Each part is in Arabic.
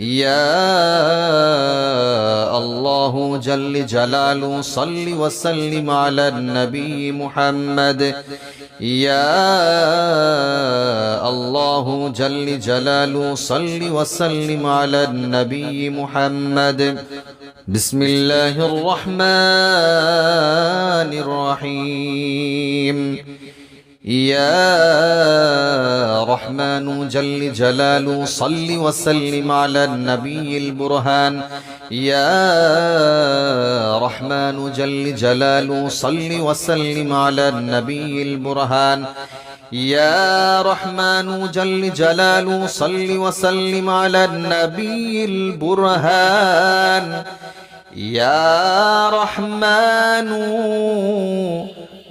يا الله جل جلاله صل وسلم على النبي محمد. يا الله جل جلاله صل وسلم على النبي محمد. بسم الله الرحمن الرحيم. يا رحمن جل جلاله صل وسلم على النبي البرهان. يا رحمن جل جلاله صل وسلم على النبي البرهان. يا رحمن جل جلاله صل وسلم على النبي البرهان. يا رحمن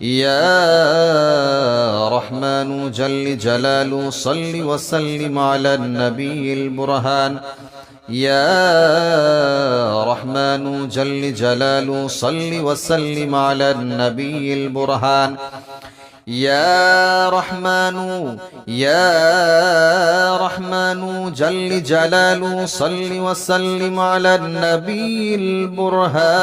يا رحمن جل جلاله صل وسلم على النبي البرهان. يا رحمن جل جلاله صل وسلم على النبي البرهان. يا رحمن يا رحمن جل جلاله صل وسلم على النبي البرهان.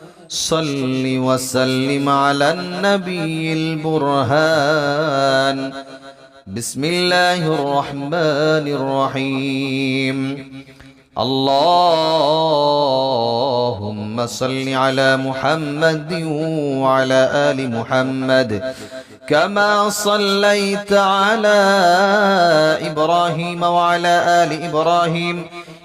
صل وسلم على النبي البرهان. بسم الله الرحمن الرحيم. اللهم صل على محمد وعلى آل محمد. كما صليت على إبراهيم وعلى آل إبراهيم.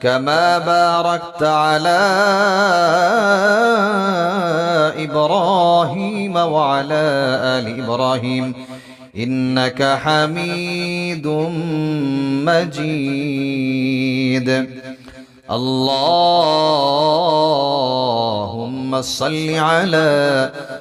كما باركت على إبراهيم وعلى آل إبراهيم. إنك حميد مجيد. اللهم صل على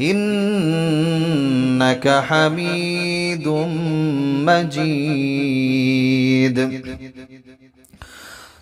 إنك حميد مجيد.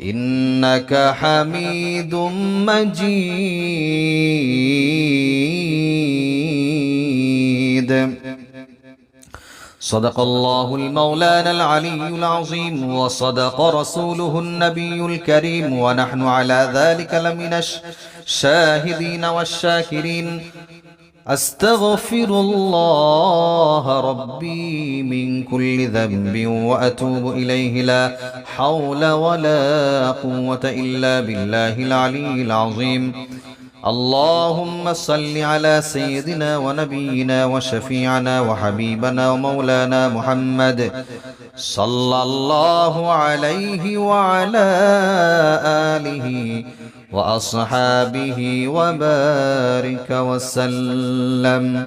إنك حميد مجيد. صدق الله المولانا العلي العظيم وصدق رسوله النبي الكريم ونحن على ذلك لمن الشاهدين والشاكرين. أستغفر الله ربي من كل ذنب وأتوب إليه لا حول ولا قوة إلا بالله العلي العظيم. اللهم صل على سيدنا ونبينا وشفيعنا وحبيبنا ومولانا محمد صلى الله عليه وعلى آله وأصحابه وبارك وسلم.